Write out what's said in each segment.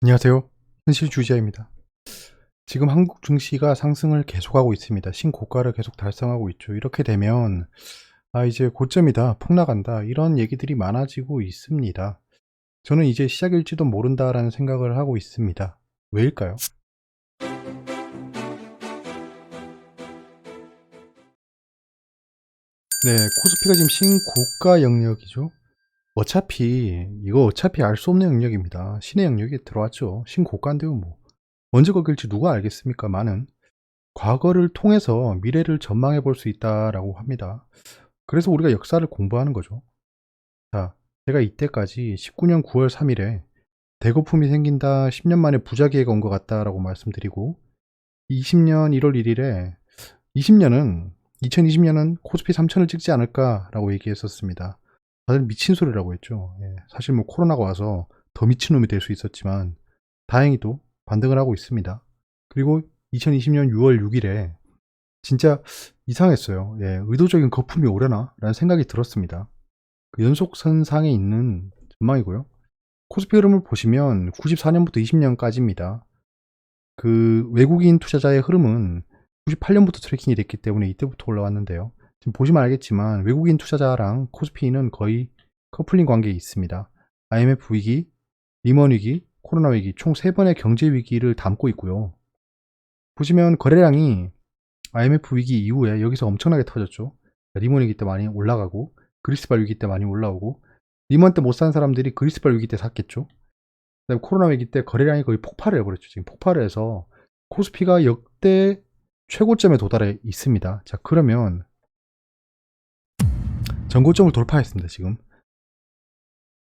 안녕하세요. 현실 주지아입니다. 지금 한국 증시가 상승을 계속하고 있습니다. 신고가를 계속 달성하고 있죠. 이렇게 되면 아 이제 고점이다, 폭락한다 이런 얘기들이 많아지고 있습니다. 저는 이제 시작일지도 모른다라는 생각을 하고 있습니다. 왜일까요? 네, 코스피가 지금 신고가 영역이죠. 어차피 이거 어차피 알 수 없는 영역입니다. 신의 영역에 들어왔죠. 신고가인데요, 뭐 언제 거길지 누가 알겠습니까? 많은 과거를 통해서 미래를 전망해 볼 수 있다라고 합니다. 그래서 우리가 역사를 공부하는 거죠. 자, 제가 이때까지 19년 9월 3일에 대거품이 생긴다, 10년 만에 부자 기회가 온 것 같다라고 말씀드리고 20년 1월 1일에 20년은 2020년은 코스피 3000을 찍지 않을까라고 얘기했었습니다. 다들 미친 소리라고 했죠. 예, 사실 뭐 코로나가 와서 더 미친놈이 될 수 있었지만 다행히 도 반등을 하고 있습니다. 그리고 2020년 6월 6일에 진짜 이상했어요. 예, 의도적인 거품이 오려나? 라는 생각이 들었습니다. 그 연속선상에 있는 전망이고요. 코스피 흐름을 보시면 94년부터 20년까지입니다. 그 외국인 투자자의 흐름은 98년부터 트래킹이 됐기 때문에 이때부터 올라왔는데요. 지금 보시면 알겠지만 외국인 투자자랑 코스피는 거의 커플링 관계에 있습니다. IMF 위기, 리먼 위기, 코로나 위기 총 3번의 경제 위기를 담고 있고요. 보시면 거래량이 IMF 위기 이후에 여기서 엄청나게 터졌죠. 리먼 위기 때 많이 올라가고 그리스발 위기 때 많이 올라오고 리먼 때 못 산 사람들이 그리스발 위기 때 샀겠죠. 그다음에 코로나 위기 때 거래량이 거의 폭발을 해버렸죠. 지금 폭발을 해서 코스피가 역대 최고점에 도달해 있습니다. 자 그러면 전고점을 돌파했습니다. 지금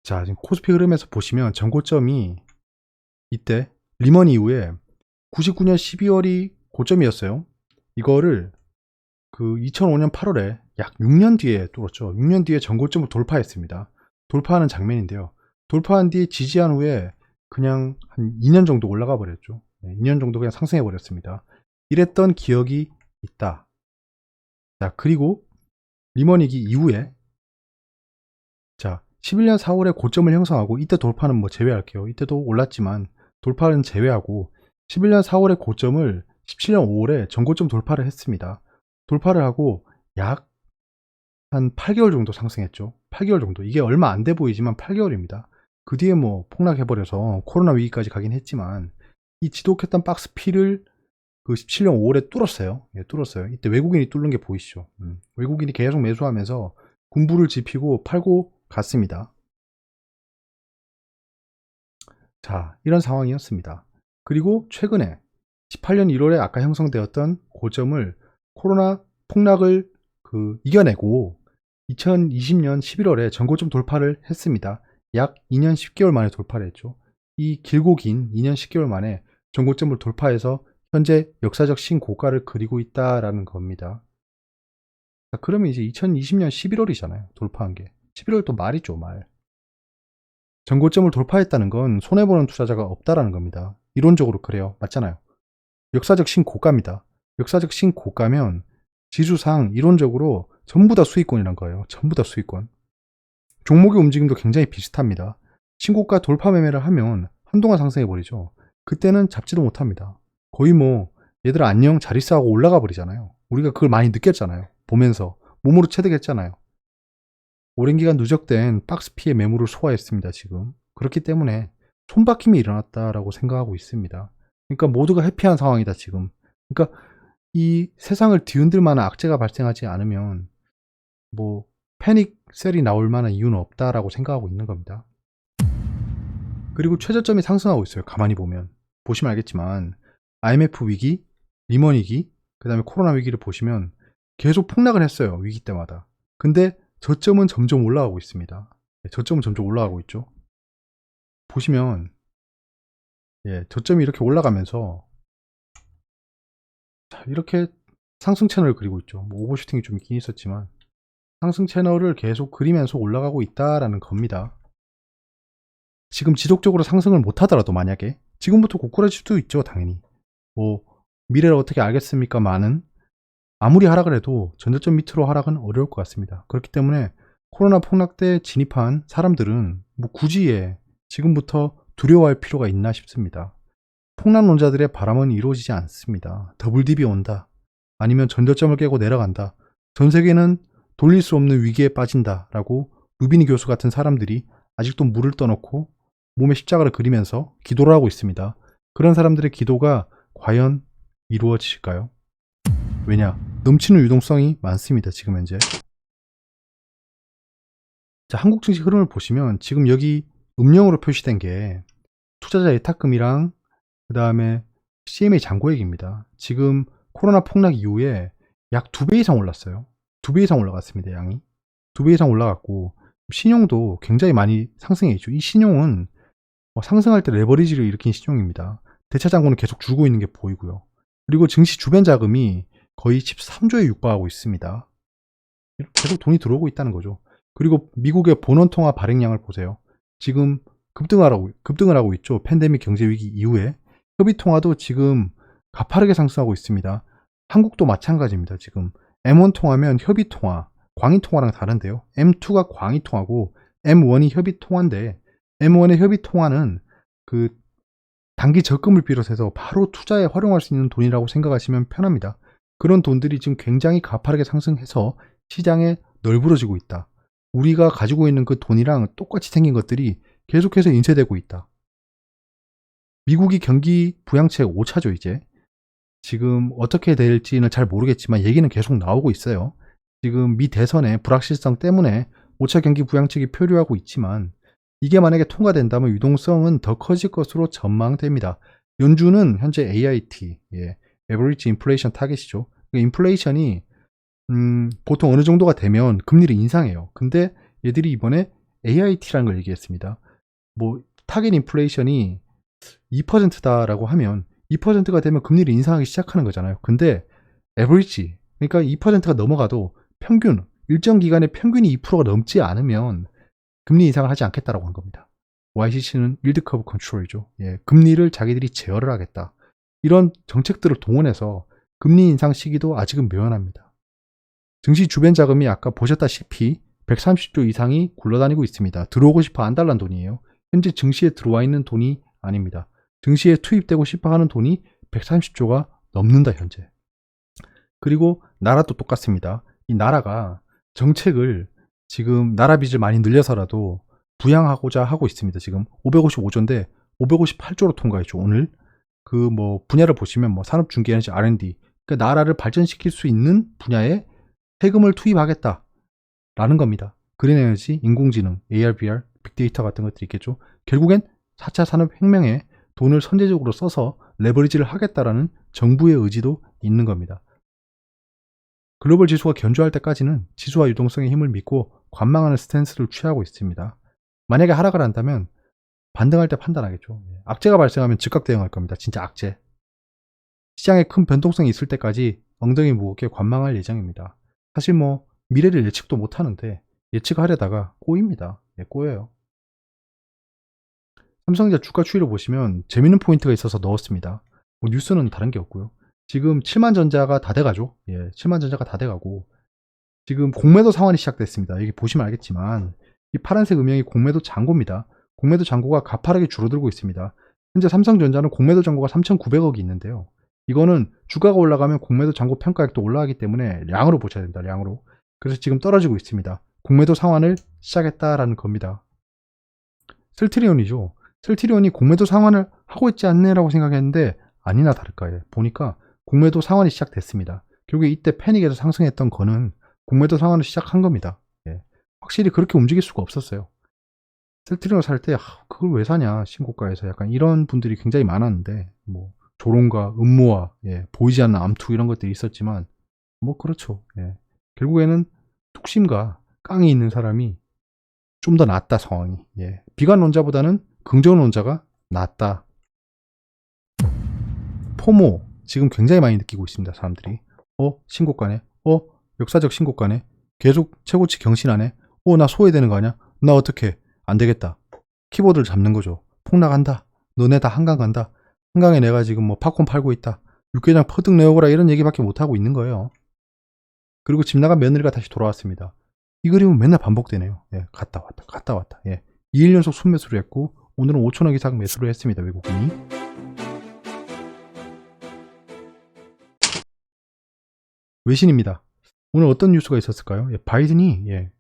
자 지금 코스피 흐름에서 보시면 전고점이 이때 리먼 이후에 99년 12월이 고점이었어요. 이거를 그 2005년 8월에 약 6년 뒤에 뚫었죠. 6년 뒤에 전고점을 돌파했습니다. 돌파하는 장면인데요. 돌파한 뒤에 지지한 후에 그냥 한 2년 정도 올라가 버렸죠. 2년 정도 그냥 상승해 버렸습니다. 이랬던 기억이 있다. 자, 그리고 리먼이기 이후에 자, 11년 4월에 고점을 형성하고 이때 돌파는 뭐 제외할게요. 이때도 올랐지만 돌파는 제외하고 11년 4월에 고점을 17년 5월에 전고점 돌파를 했습니다. 돌파를 하고 약 한 8개월 정도 상승했죠. 8개월 정도. 이게 얼마 안 돼 보이지만 8개월입니다. 그 뒤에 뭐 폭락해버려서 코로나 위기까지 가긴 했지만 이 지독했던 박스 P를 그 17년 5월에 뚫었어요. 예, 뚫었어요. 이때 외국인이 뚫는 게 보이시죠. 음, 외국인이 계속 매수하면서 군부를 지피고 팔고 갔습니다. 자, 이런 상황이었습니다. 그리고 최근에 18년 1월에 아까 형성되었던 고점을 코로나 폭락을 그 이겨내고 2020년 11월에 전고점 돌파를 했습니다. 약 2년 10개월 만에 돌파를 했죠. 이 길고 긴 2년 10개월 만에 전고점을 돌파해서 현재 역사적 신고가를 그리고 있다라는 겁니다. 자, 그러면 이제 2020년 11월이잖아요. 돌파한 게. 11월 또 말이죠, 말. 전고점을 돌파했다는 건 손해보는 투자자가 없다라는 겁니다. 이론적으로 그래요. 맞잖아요. 역사적 신고가입니다. 역사적 신고가면 지수상 이론적으로 전부 다 수익권이란 거예요. 전부 다 수익권. 종목의 움직임도 굉장히 비슷합니다. 신고가 돌파 매매를 하면 한동안 상승해버리죠. 그때는 잡지도 못합니다. 거의 뭐 얘들아 안녕 잘 있어 하고 올라가 버리잖아요. 우리가 그걸 많이 느꼈잖아요. 보면서 몸으로 체득했잖아요. 오랜 기간 누적된 박스피의 매물을 소화했습니다. 지금 그렇기 때문에 손바뀜이 일어났다라고 생각하고 있습니다. 그러니까 모두가 해피한 상황이다 지금. 그러니까 이 세상을 뒤흔들 만한 악재가 발생하지 않으면 뭐 패닉 셀이 나올 만한 이유는 없다라고 생각하고 있는 겁니다. 그리고 최저점이 상승하고 있어요. 가만히 보면 보시면 알겠지만 IMF 위기, 리먼 위기, 그 다음에 코로나 위기를 보시면 계속 폭락을 했어요. 위기 때마다. 근데 저점은 점점 올라가고 있습니다. 네, 저점은 점점 올라가고 있죠. 보시면 예, 저점이 이렇게 올라가면서 자, 이렇게 상승 채널을 그리고 있죠. 뭐 오버슈팅이 좀 있긴 있었지만 상승 채널을 계속 그리면서 올라가고 있다라는 겁니다. 지금 지속적으로 상승을 못 하더라도 만약에 지금부터 고꾸라질 수도 있죠, 당연히. 뭐 미래를 어떻게 알겠습니까? 많은 아무리 하락을 해도 전저점 밑으로 하락은 어려울 것 같습니다. 그렇기 때문에 코로나 폭락 때 진입한 사람들은 뭐 굳이 예, 지금부터 두려워할 필요가 있나 싶습니다. 폭락론자들의 바람은 이루어지지 않습니다. 더블딥이 온다. 아니면 전저점을 깨고 내려간다. 전 세계는 돌릴 수 없는 위기에 빠진다 라고 루비니 교수 같은 사람들이 아직도 물을 떠놓고 몸에 십자가를 그리면서 기도를 하고 있습니다. 그런 사람들의 기도가 과연 이루어질까요? 왜냐? 넘치는 유동성이 많습니다. 지금 현재. 자, 한국 증시 흐름을 보시면 지금 여기 음영으로 표시된 게 투자자 예탁금이랑 그 다음에 CMA 잔고액입니다. 지금 코로나 폭락 이후에 약 두 배 이상 올랐어요. 두 배 이상 올라갔습니다. 양이. 두 배 이상 올라갔고 신용도 굉장히 많이 상승해 있죠. 이 신용은 뭐 상승할 때 레버리지를 일으킨 신용입니다. 대차 잔고는 계속 줄고 있는 게 보이고요. 그리고 증시 주변 자금이 거의 13조에 육박하고 있습니다. 계속 돈이 들어오고 있다는 거죠. 그리고 미국의 본원 통화 발행량을 보세요. 지금 급등을 하고, 급등을 하고 있죠. 팬데믹 경제 위기 이후에 협의 통화도 지금 가파르게 상승하고 있습니다. 한국도 마찬가지입니다. 지금 M1 통화면 협의 통화, 광의 통화랑 다른데요. M2가 광의 통화고 M1이 협의 통화인데 M1의 협의 통화는 그 단기 적금을 비롯해서 바로 투자에 활용할 수 있는 돈이라고 생각하시면 편합니다. 그런 돈들이 지금 굉장히 가파르게 상승해서 시장에 널브러지고 있다. 우리가 가지고 있는 그 돈이랑 똑같이 생긴 것들이 계속해서 인쇄되고 있다. 미국이 경기 부양책 5차죠, 이제. 지금 어떻게 될지는 잘 모르겠지만 얘기는 계속 나오고 있어요. 지금 미 대선의 불확실성 때문에 5차 경기 부양책이 표류하고 있지만 이게 만약에 통과된다면 유동성은 더 커질 것으로 전망됩니다. 연준은 현재 AIT, 예, Average Inflation 타겟이죠. 인플레이션이 음, 보통 어느 정도가 되면 금리를 인상해요. 근데 얘들이 이번에 AIT라는 걸 얘기했습니다. 뭐 타겟 인플레이션이 2%다라고 하면 2%가 되면 금리를 인상하기 시작하는 거잖아요. 근데 에버리지 그러니까 2%가 넘어가도 평균 일정 기간에 평균이 2%가 넘지 않으면 금리 인상을 하지 않겠다라고 한 겁니다. YCC는 일드 커브 컨트롤이죠. 예, 금리를 자기들이 제어를 하겠다. 이런 정책들을 동원해서 금리 인상 시기도 아직은 묘연합니다. 증시 주변 자금이 아까 보셨다시피 130조 이상이 굴러다니고 있습니다. 들어오고 싶어 안 달란 돈이에요. 현재 증시에 들어와 있는 돈이 아닙니다. 증시에 투입되고 싶어 하는 돈이 130조가 넘는다, 현재. 그리고 나라도 똑같습니다. 이 나라가 정책을 지금 나라 빚을 많이 늘려서라도 부양하고자 하고 있습니다. 지금 555조인데 558조로 통과했죠. 오늘 그 뭐 분야를 보시면 뭐 산업 중개 에너지 R&D 그러니까 나라를 발전시킬 수 있는 분야에 세금을 투입하겠다라는 겁니다. 그린 에너지, 인공지능, AR/VR, 빅데이터 같은 것들이 있겠죠. 결국엔 4차 산업 혁명에 돈을 선제적으로 써서 레버리지를 하겠다라는 정부의 의지도 있는 겁니다. 글로벌 지수가 견조할 때까지는 지수와 유동성의 힘을 믿고 관망하는 스탠스를 취하고 있습니다. 만약에 하락을 한다면 반등할 때 판단하겠죠. 예. 악재가 발생하면 즉각 대응할 겁니다. 진짜 악재. 시장에 큰 변동성이 있을 때까지 엉덩이 무겁게 관망할 예정입니다. 사실 뭐 미래를 예측도 못 하는데 예측하려다가 꼬입니다. 예, 꼬여요. 삼성전자 주가 추이를 보시면 재밌는 포인트가 있어서 넣었습니다. 뭐 뉴스는 다른 게 없고요. 지금 7만 전자가 다 돼가죠. 예, 7만 전자가 다 돼가고 지금 공매도 상환이 시작됐습니다. 여기 보시면 알겠지만 이 파란색 음영이 공매도 잔고입니다. 공매도 잔고가 가파르게 줄어들고 있습니다. 현재 삼성전자는 공매도 잔고가 3,900억이 있는데요. 이거는 주가가 올라가면 공매도 잔고 평가액도 올라가기 때문에 량으로 보셔야 된다. 량으로. 그래서 지금 떨어지고 있습니다. 공매도 상환을 시작했다라는 겁니다. 셀트리온이죠. 셀트리온이 공매도 상환을 하고 있지 않네라고 생각했는데 아니나 다를까 요 보니까 공매도 상환이 시작됐습니다. 결국에 이때 패닉에서 상승했던 거는 공매도 상환을 시작한 겁니다. 예. 확실히 그렇게 움직일 수가 없었어요. 셀트리온 살때 그걸 왜 사냐 신고가에서 약간 이런 분들이 굉장히 많았는데 뭐 조롱과 음모와 예, 보이지 않는 암투 이런 것들이 있었지만 뭐 그렇죠. 예. 결국에는 뚝심과 깡이 있는 사람이 좀 더 낫다 상황이. 예. 비관론자보다는 긍정론자가 낫다. 포모 지금 굉장히 많이 느끼고 있습니다. 사람들이. 어 신고가네. 어 역사적 신고가네. 계속 최고치 경신하네. 어 나 소외되는 거 아니야? 나 어떻게? 안 되겠다. 키보드를 잡는 거죠. 폭락한다. 너네 다 한강 간다. 한강에 내가 지금 뭐 팝콘 팔고 있다. 육개장 퍼득 내어보라 이런 얘기밖에 못하고 있는 거예요. 그리고 집 나간 며느리가 다시 돌아왔습니다. 이 그림은 맨날 반복되네요. 예, 갔다 왔다, 갔다 왔다. 예. 2일 연속 순매수를 했고, 오늘은 5천억 이상 매수를 했습니다. 외국인이. 외신입니다. 오늘 어떤 뉴스가 있었을까요? 예, 바이든이 예,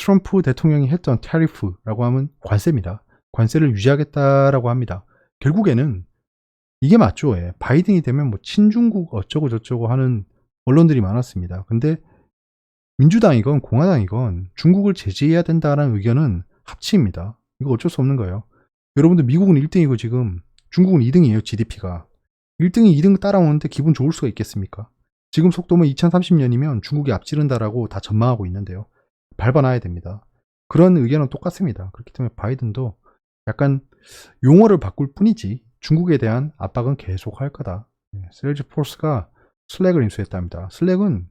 트럼프 대통령이 했던 타리프라고 하면 관세입니다. 관세를 유지하겠다라고 합니다. 결국에는 이게 맞죠. 예. 바이든이 되면 뭐 친중국 어쩌고 저쩌고 하는 언론들이 많았습니다. 근데 민주당이건 공화당이건 중국을 제재해야 된다라는 의견은 합치입니다. 이거 어쩔 수 없는 거예요. 여러분들 미국은 1등이고 지금 중국은 2등이에요. GDP가. 1등이 2등 따라오는데 기분 좋을 수가 있겠습니까? 지금 속도면 2030년이면 중국이 앞지른다라고 다 전망하고 있는데요. 밟아놔야 됩니다. 그런 의견은 똑같습니다. 그렇기 때문에 바이든도 약간 용어를 바꿀 뿐이지 중국에 대한 압박은 계속 할 거다. 셀즈 포스가 슬랙을 인수했답니다. 슬랙은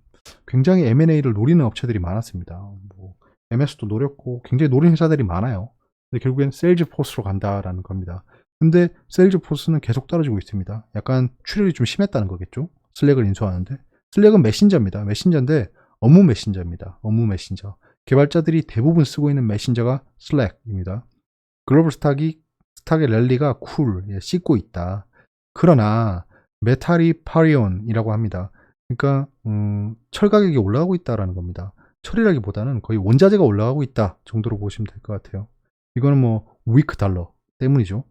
굉장히 M&A를 노리는 업체들이 많았습니다. 뭐 MS도 노렸고 굉장히 노린 회사들이 많아요. 근데 결국엔 셀즈 포스로 간다라는 겁니다. 근데 셀즈 포스는 계속 떨어지고 있습니다. 약간 출혈이 좀 심했다는 거겠죠? 슬랙을 인수하는데 슬랙은 메신저입니다. 메신저인데 업무 메신저입니다. 업무 메신저. 개발자들이 대부분 쓰고 있는 메신저가 슬랙입니다. 글로벌 스탁이 스탁의 랠리가 쿨 예, 씻고 있다. 그러나 메탈이 파리온이라고 합니다. 그러니까 음, 철 가격이 올라가고 있다라는 겁니다. 철이라기보다는 거의 원자재가 올라가고 있다 정도로 보시면 될 것 같아요. 이거는 뭐 위크 달러 때문이죠.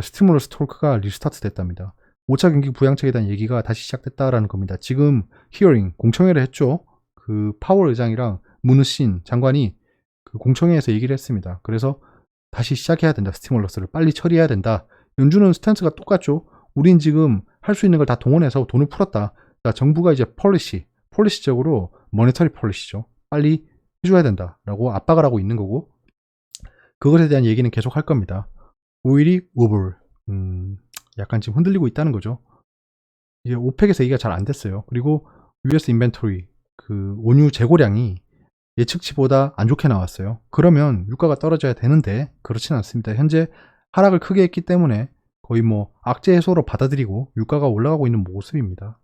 스티무러스 톨크가 리스타트 됐답니다. 5차 경기 부양책에 대한 얘기가 다시 시작됐다라는 겁니다. 지금 히어링 공청회를 했죠. 그 파월 의장이랑 문우신 장관이 그 공청회에서 얘기를 했습니다. 그래서 다시 시작해야 된다. 스티뮬러스를 빨리 처리해야 된다. 연준은 스탠스가 똑같죠. 우린 지금 할 수 있는 걸 다 동원해서 돈을 풀었다. 자, 정부가 이제 폴리시, 폴리시적으로 모니터리 폴리시죠. 빨리 해줘야 된다라고 압박을 하고 있는 거고 그것에 대한 얘기는 계속 할 겁니다. 오일이 우블, 음, 약간 지금 흔들리고 있다는 거죠. 이제 오펙에서 얘기가 잘 안 됐어요. 그리고 US 인벤토리, 그 원유 재고량이 예측치보다 안 좋게 나왔어요. 그러면 유가가 떨어져야 되는데 그렇지는 않습니다. 현재 하락을 크게 했기 때문에 거의 뭐 악재 해소로 받아들이고 유가가 올라가고 있는 모습입니다.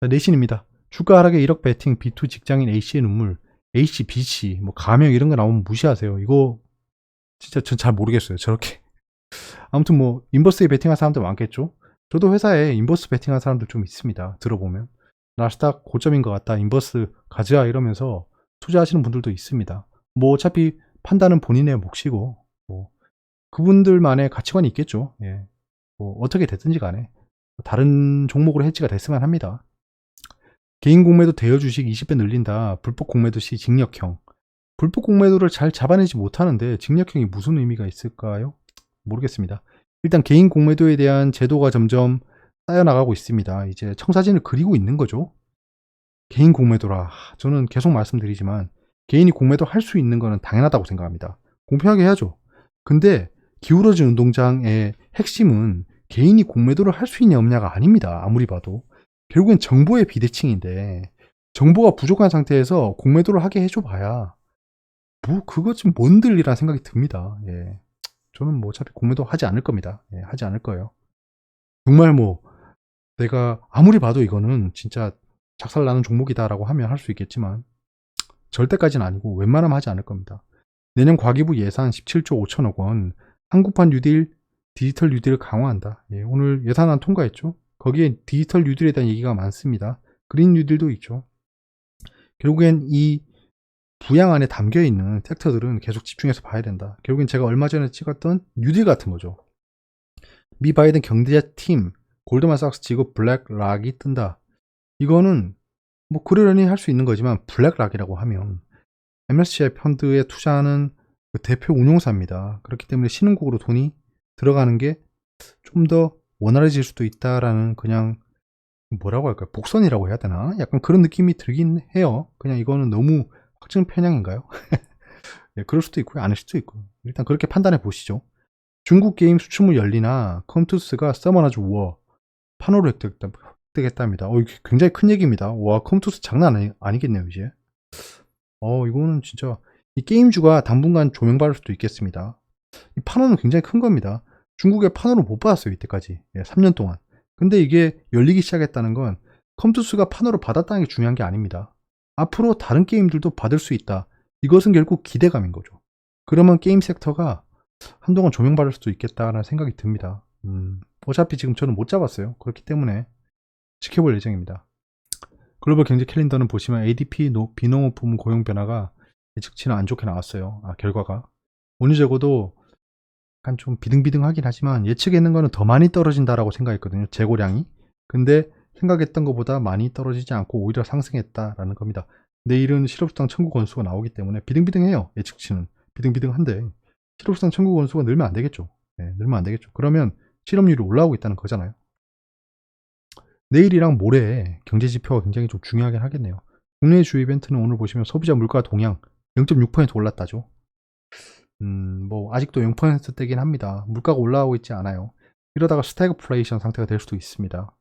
자, 내신입니다. 주가 하락에 1억 베팅 B2 직장인 A씨의 눈물 A씨, B씨 뭐 가명 이런 거 나오면 무시하세요. 이거 진짜 전 잘 모르겠어요. 저렇게 아무튼 뭐 인버스에 베팅한 사람들 많겠죠. 저도 회사에 인버스 베팅한 사람들 좀 있습니다. 들어보면 나스닥 고점인 것 같다. 인버스 가즈아 이러면서 투자하시는 분들도 있습니다. 뭐 어차피 판단은 본인의 몫이고 뭐 그분들만의 가치관이 있겠죠. 예. 뭐 어떻게 됐든지 간에 다른 종목으로 해지가 됐으면 합니다. 개인 공매도 대여 주식 20배 늘린다. 불법 공매도 시 징역형. 불법 공매도를 잘 잡아내지 못하는데 징역형이 무슨 의미가 있을까요? 모르겠습니다. 일단 개인 공매도에 대한 제도가 점점 쌓여나가고 있습니다. 이제 청사진을 그리고 있는 거죠. 개인 공매도라. 저는 계속 말씀드리지만 개인이 공매도 할 수 있는 거는 당연하다고 생각합니다. 공평하게 해야죠. 근데 기울어진 운동장의 핵심은 개인이 공매도를 할 수 있냐 없냐가 아닙니다. 아무리 봐도. 결국엔 정보의 비대칭인데 정보가 부족한 상태에서 공매도를 하게 해줘 봐야 뭐 그것 좀 뭔들이라는 생각이 듭니다. 예. 저는 뭐 어차피 공매도 하지 않을 겁니다. 예, 하지 않을 거예요. 정말 뭐 내가 아무리 봐도 이거는 진짜 작살나는 종목이다라고 하면 할 수 있겠지만 절대까지는 아니고 웬만하면 하지 않을 겁니다. 내년 과기부 예산 17조 5천억 원, 한국판 뉴딜, 디지털 뉴딜을 강화한다. 예, 오늘 예산안 통과했죠. 거기에 디지털 뉴딜에 대한 얘기가 많습니다. 그린 뉴딜도 있죠. 결국엔 이 부양 안에 담겨 있는 섹터들은 계속 집중해서 봐야 된다. 결국엔 제가 얼마 전에 찍었던 뉴딜 같은 거죠. 미 바이든 경제팀 골드만삭스 지급 블랙락이 뜬다. 이거는 뭐 그러려니 할 수 있는 거지만 블랙락이라고 하면 MSCI 펀드에 투자하는 그 대표 운용사입니다. 그렇기 때문에 신흥국으로 돈이 들어가는 게 좀 더 원활해질 수도 있다라는 그냥 뭐라고 할까요? 복선이라고 해야 되나? 약간 그런 느낌이 들긴 해요. 그냥 이거는 너무 확증 편향인가요? 예, 그럴 수도 있고요. 아닐 수도 있고요. 일단 그렇게 판단해 보시죠. 중국 게임 수출물 열리나 컴투스가 서머나즈 우어 판호를 획득했다, 획득했답니다. 어, 굉장히 큰 얘기입니다. 와, 컴투스 장난 아니, 아니겠네요, 이제. 어, 이거는 진짜 이 게임주가 당분간 조명받을 수도 있겠습니다. 이 판호는 굉장히 큰 겁니다. 중국에 판호를 못 받았어요, 이때까지. 예, 3년 동안. 근데 이게 열리기 시작했다는 건 컴투스가 판호를 받았다는 게 중요한 게 아닙니다. 앞으로 다른 게임들도 받을 수 있다. 이것은 결국 기대감인 거죠. 그러면 게임 섹터가 한동안 조명받을 수도 있겠다라는 생각이 듭니다. 음, 어차피 지금 저는 못 잡았어요. 그렇기 때문에 지켜볼 예정입니다. 글로벌 경제 캘린더는 보시면 ADP 노- 비농업 부문 고용 변화가 예측치는 안 좋게 나왔어요. 아, 결과가. 오늘 적어도 약간 좀 비등비등하긴 하지만 예측했는 거는 더 많이 떨어진다라고 생각했거든요. 재고량이. 근데 생각했던 것보다 많이 떨어지지 않고 오히려 상승했다라는 겁니다. 내일은 실업수당 청구 건수가 나오기 때문에 비등비등해요. 예측치는. 비등비등한데 실업수당 청구 건수가 늘면 안 되겠죠. 네, 늘면 안 되겠죠. 그러면 실업률이 올라오고 있다는 거잖아요. 내일이랑 모레 경제 지표가 굉장히 좀 중요하긴 하겠네요. 국내 주 이벤트는 오늘 보시면 소비자 물가 동향 0.6% 올랐다죠. 음, 뭐 아직도 0%대긴 합니다. 물가가 올라오고 있지 않아요. 이러다가 스태그플레이션 상태가 될 수도 있습니다.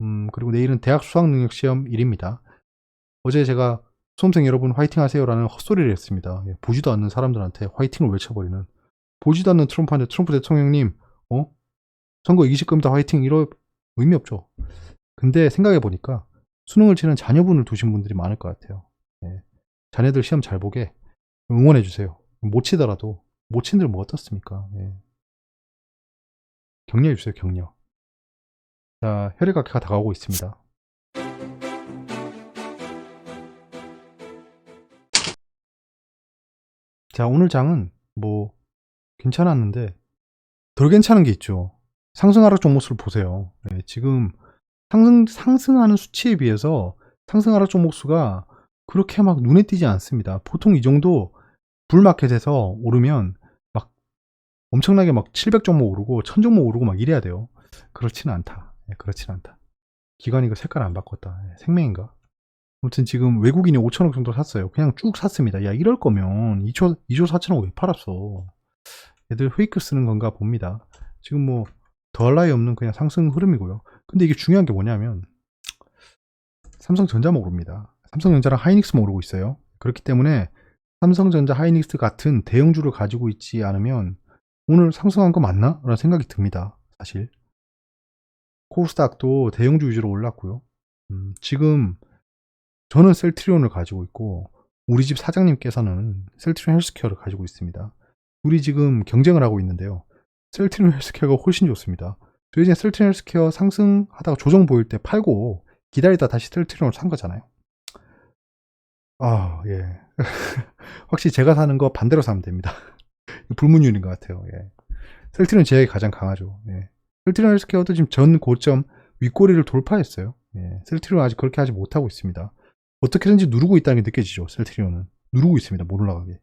음, 그리고 내일은 대학 수학 능력 시험 일입니다. 어제 제가 수험생 여러분 화이팅 하세요라는 헛소리를 했습니다. 예, 보지도 않는 사람들한테 화이팅을 외쳐버리는 보지도 않는 트럼프한테 트럼프 대통령님 어? 선거 이기실 겁니다 화이팅 이럴 의미 없죠. 근데 생각해 보니까 수능을 치는 자녀분을 두신 분들이 많을 것 같아요. 예, 자녀들 시험 잘 보게 응원해 주세요. 못 치더라도 못 친들 뭐 어떻습니까? 예. 격려해 주세요 격려. 자 혈액학회가 다가오고 있습니다. 자, 오늘 장은 뭐 괜찮았는데 덜 괜찮은 게 있죠. 상승 하락 종목수를 보세요. 네, 지금 상승 상승하는 수치에 비해서 상승 하락 종목수가 그렇게 막 눈에 띄지 않습니다. 보통 이 정도 불마켓에서 오르면 막 엄청나게 막 700종목 오르고 1000종목 오르고 막 이래야 돼요. 그렇지는 않다. 네, 그렇지는 않다. 기관이 그 색깔 안 바꿨다. 네, 생명인가? 아무튼 지금 외국인이 5천억 정도 샀어요. 그냥 쭉 샀습니다. 야, 이럴 거면 2조, 2조 4천억 왜 팔았어? 애들 페이크 쓰는 건가 봅니다. 지금 뭐, 더할 나위 없는 그냥 상승 흐름이고요. 근데 이게 중요한 게 뭐냐면, 삼성전자만 오릅니다. 삼성전자랑 하이닉스만 오르고 있어요. 그렇기 때문에 삼성전자, 하이닉스 같은 대형주를 가지고 있지 않으면 오늘 상승한 거 맞나? 라는 생각이 듭니다. 사실. 코스닥도 대형주 위주로 올랐고요. 음, 지금 저는 셀트리온을 가지고 있고 우리 집 사장님께서는 셀트리온 헬스케어를 가지고 있습니다. 우리 지금 경쟁을 하고 있는데요. 셀트리온 헬스케어가 훨씬 좋습니다. 저 이제 셀트리온 헬스케어 상승하다가 조정 보일 때 팔고 기다리다 다시 셀트리온을 산 거잖아요. 아, 예. 확실히 제가 사는 거 반대로 사면 됩니다. 불문율인 것 같아요. 예. 셀트리온 제약이 가장 강하죠. 예. 셀트리온 헬스케어도 지금 전 고점 윗꼬리를 돌파했어요. 예. 셀트리온 아직 그렇게 하지 못하고 있습니다. 어떻게든지 누르고 있다는 게 느껴지죠. 셀트리온은 누르고 있습니다. 못 올라가게.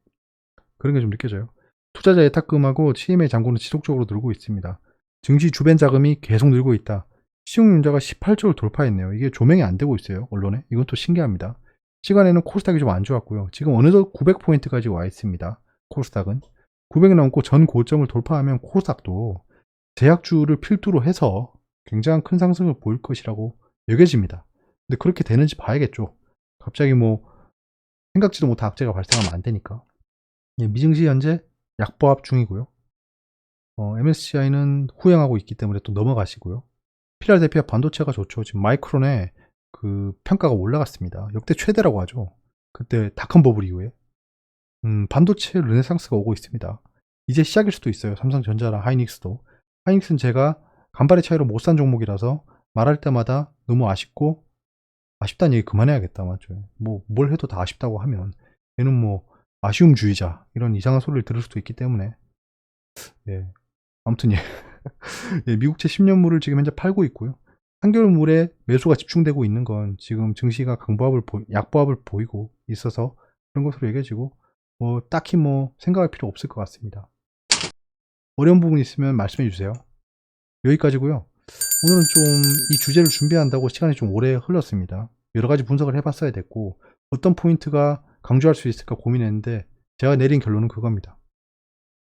그런 게 좀 느껴져요. 투자자 예탁금하고 CMA 잔고는 지속적으로 늘고 있습니다. 증시 주변 자금이 계속 늘고 있다. 시용윤자가 18조를 돌파했네요. 이게 조명이 안 되고 있어요. 언론에. 이건 또 신기합니다. 시간에는 코스닥이 좀 안 좋았고요. 지금 어느덧 900포인트까지 와 있습니다. 코스닥은. 900 넘고 전 고점을 돌파하면 코스닥도 제약주를 필두로 해서 굉장한 큰 상승을 보일 것이라고 여겨집니다. 근데 그렇게 되는지 봐야겠죠. 갑자기 뭐 생각지도 못한 악재가 발생하면 안 되니까. 예, 미증시 현재 약보합 중이고요. 어, MSCI는 후행하고 있기 때문에 또 넘어가시고요. 피랄 대피와 반도체가 좋죠. 지금 마이크론의 그 평가가 올라갔습니다. 역대 최대라고 하죠. 그때 닷컴 버블 이후에. 음, 반도체 르네상스가 오고 있습니다. 이제 시작일 수도 있어요. 삼성전자랑 하이닉스도. 하이닉스는 제가 간발의 차이로 못 산 종목이라서 말할 때마다 너무 아쉽고 아쉽다는 얘기 그만해야겠다 맞죠 뭐 뭘 해도 다 아쉽다고 하면 얘는 뭐 아쉬움주의자 이런 이상한 소리를 들을 수도 있기 때문에. 예. 아무튼 예, 예 미국채 10년물을 지금 현재 팔고 있고요. 한겨울물에 매수가 집중되고 있는 건 지금 증시가 강보합을 보, 약보합을 보이고 있어서 그런 것으로 얘기해지고 뭐 딱히 뭐 생각할 필요 없을 것 같습니다. 어려운 부분 있으면 말씀해 주세요. 여기까지고요. 오늘은 좀 이 주제를 준비한다고 시간이 좀 오래 흘렀습니다. 여러 가지 분석을 해봤어야 됐고 어떤 포인트가 강조할 수 있을까 고민했는데 제가 내린 결론은 그겁니다.